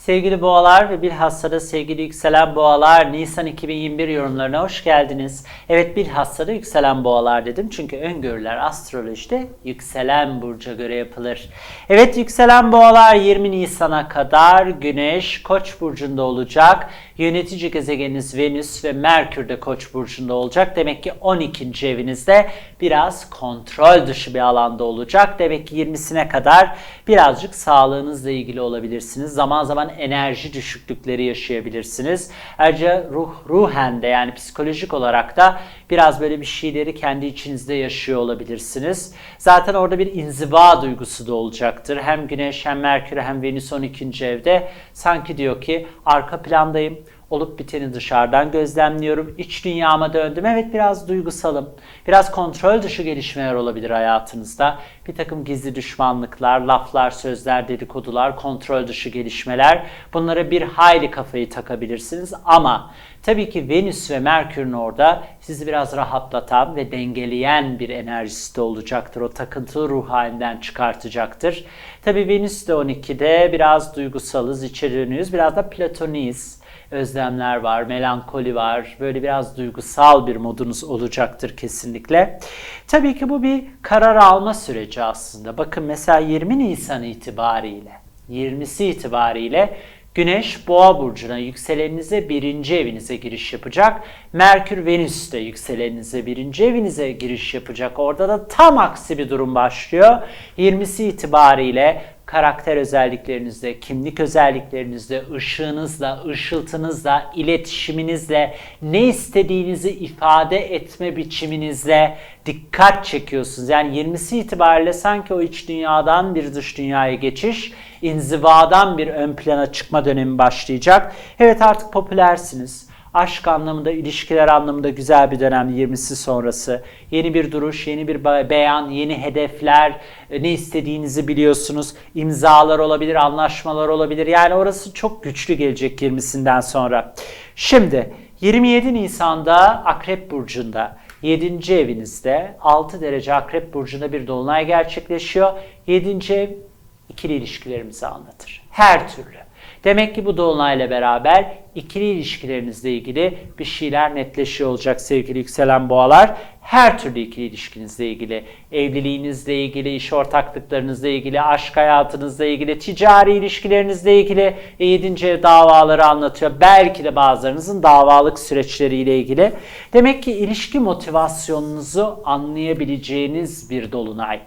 Sevgili boğalar ve bilhassa da sevgili yükselen boğalar Nisan 2021 yorumlarına hoş geldiniz. Evet bilhassa da yükselen boğalar dedim çünkü öngörüler astrolojide yükselen burca göre yapılır. Evet yükselen boğalar 20 Nisan'a kadar Güneş Koç burcunda olacak. Yönetici gezegeniniz Venüs ve Merkür de Koç burcunda olacak. Demek ki 12. evinizde biraz kontrol dışı bir alanda olacak. Demek ki 20'sine kadar birazcık sağlığınızla ilgili olabilirsiniz. Zaman zaman enerji düşüklükleri yaşayabilirsiniz. Ayrıca ruh ruhen de yani psikolojik olarak da biraz böyle bir şeyleri kendi içinizde yaşıyor olabilirsiniz. Zaten orada bir inziva duygusu da olacaktır. Hem Güneş hem Merkür hem Venüs 12. evde sanki diyor ki arka plandayım olup biteni dışarıdan gözlemliyorum. İç dünyama döndüm. Evet biraz duygusalım. Biraz kontrol dışı gelişmeler olabilir hayatınızda. Bir takım gizli düşmanlıklar, laflar, sözler, dedikodular, kontrol dışı gelişmeler. Bunlara bir hayli kafayı takabilirsiniz. Ama tabii ki Venüs ve Merkür'ün orada sizi biraz rahatlatan ve dengeleyen bir enerjisi de olacaktır. O takıntılı ruh halinden çıkartacaktır. Tabii Venüs de 12'de biraz duygusalız, içe. Biraz da platoniyiz özlemler var, melankoli var. Böyle biraz duygusal bir modunuz olacaktır kesinlikle. Tabii ki bu bir karar alma süreci aslında. Bakın mesela 20 Nisan itibariyle, 20'si itibariyle Güneş Boğa burcuna yükseleninize birinci evinize giriş yapacak. Merkür Venüs de yükseleninize birinci evinize giriş yapacak. Orada da tam aksi bir durum başlıyor. 20'si itibariyle karakter özelliklerinizle, kimlik özelliklerinizle, ışığınızla, ışıltınızla, iletişiminizle, ne istediğinizi ifade etme biçiminizle dikkat çekiyorsunuz. Yani 20'si itibariyle sanki o iç dünyadan bir dış dünyaya geçiş, inzivadan bir ön plana çıkma dönemi başlayacak. Evet artık popülersiniz aşk anlamında, ilişkiler anlamında güzel bir dönem 20'si sonrası. Yeni bir duruş, yeni bir beyan, yeni hedefler, e, ne istediğinizi biliyorsunuz. İmzalar olabilir, anlaşmalar olabilir. Yani orası çok güçlü gelecek 20'sinden sonra. Şimdi 27 Nisan'da Akrep Burcu'nda 7. evinizde 6 derece Akrep Burcu'nda bir dolunay gerçekleşiyor. 7. ev ikili ilişkilerimizi anlatır. Her türlü. Demek ki bu dolunayla beraber ikili ilişkilerinizle ilgili bir şeyler netleşiyor olacak sevgili yükselen boğalar. Her türlü ikili ilişkinizle ilgili, evliliğinizle ilgili, iş ortaklıklarınızla ilgili, aşk hayatınızla ilgili, ticari ilişkilerinizle ilgili 7. ev davaları anlatıyor. Belki de bazılarınızın davalık süreçleriyle ilgili. Demek ki ilişki motivasyonunuzu anlayabileceğiniz bir dolunay.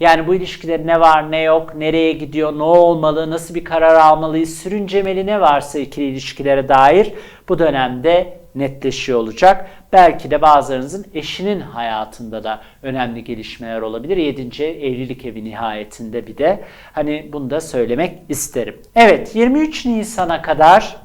Yani bu ilişkide ne var ne yok, nereye gidiyor, ne olmalı, nasıl bir karar almalıyız, sürüncemeli ne varsa ikili ilişkilere dair bu dönemde netleşiyor olacak. Belki de bazılarınızın eşinin hayatında da önemli gelişmeler olabilir. 7. evlilik evi nihayetinde bir de hani bunu da söylemek isterim. Evet 23 Nisan'a kadar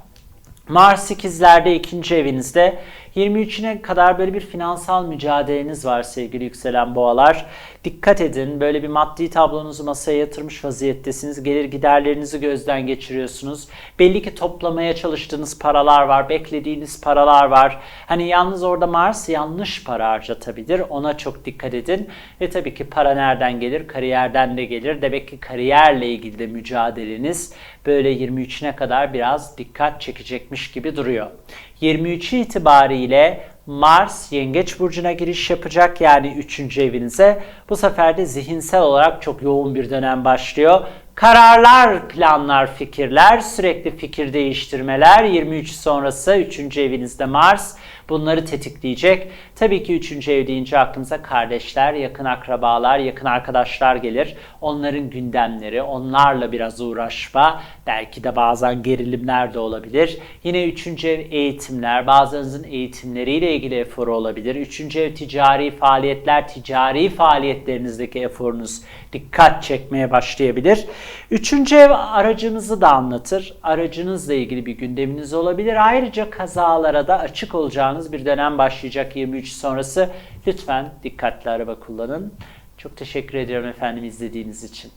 Mars ikizlerde ikinci evinizde 23'üne kadar böyle bir finansal mücadeleniz var sevgili yükselen boğalar. Dikkat edin böyle bir maddi tablonuzu masaya yatırmış vaziyettesiniz. Gelir giderlerinizi gözden geçiriyorsunuz. Belli ki toplamaya çalıştığınız paralar var, beklediğiniz paralar var. Hani yalnız orada Mars yanlış para harcatabilir. Ona çok dikkat edin. Ve tabii ki para nereden gelir? Kariyerden de gelir. Demek ki kariyerle ilgili de mücadeleniz böyle 23'üne kadar biraz dikkat çekecekmiş gibi duruyor. 23 itibariyle Mars Yengeç Burcu'na giriş yapacak yani 3. evinize. Bu sefer de zihinsel olarak çok yoğun bir dönem başlıyor. Kararlar, planlar, fikirler, sürekli fikir değiştirmeler 23 sonrası 3. evinizde Mars bunları tetikleyecek. Tabii ki 3. ev deyince aklınıza kardeşler, yakın akrabalar, yakın arkadaşlar gelir. Onların gündemleri, onlarla biraz uğraşma, belki de bazen gerilimler de olabilir. Yine 3. ev eğitimler, bazılarınızın eğitimleriyle ilgili eforu olabilir. 3. ev ticari faaliyetler, ticari faaliyetlerinizdeki eforunuz dikkat çekmeye başlayabilir. Üçüncü ev aracınızı da anlatır. Aracınızla ilgili bir gündeminiz olabilir. Ayrıca kazalara da açık olacağınız bir dönem başlayacak 23 sonrası. Lütfen dikkatli araba kullanın. Çok teşekkür ediyorum efendim izlediğiniz için.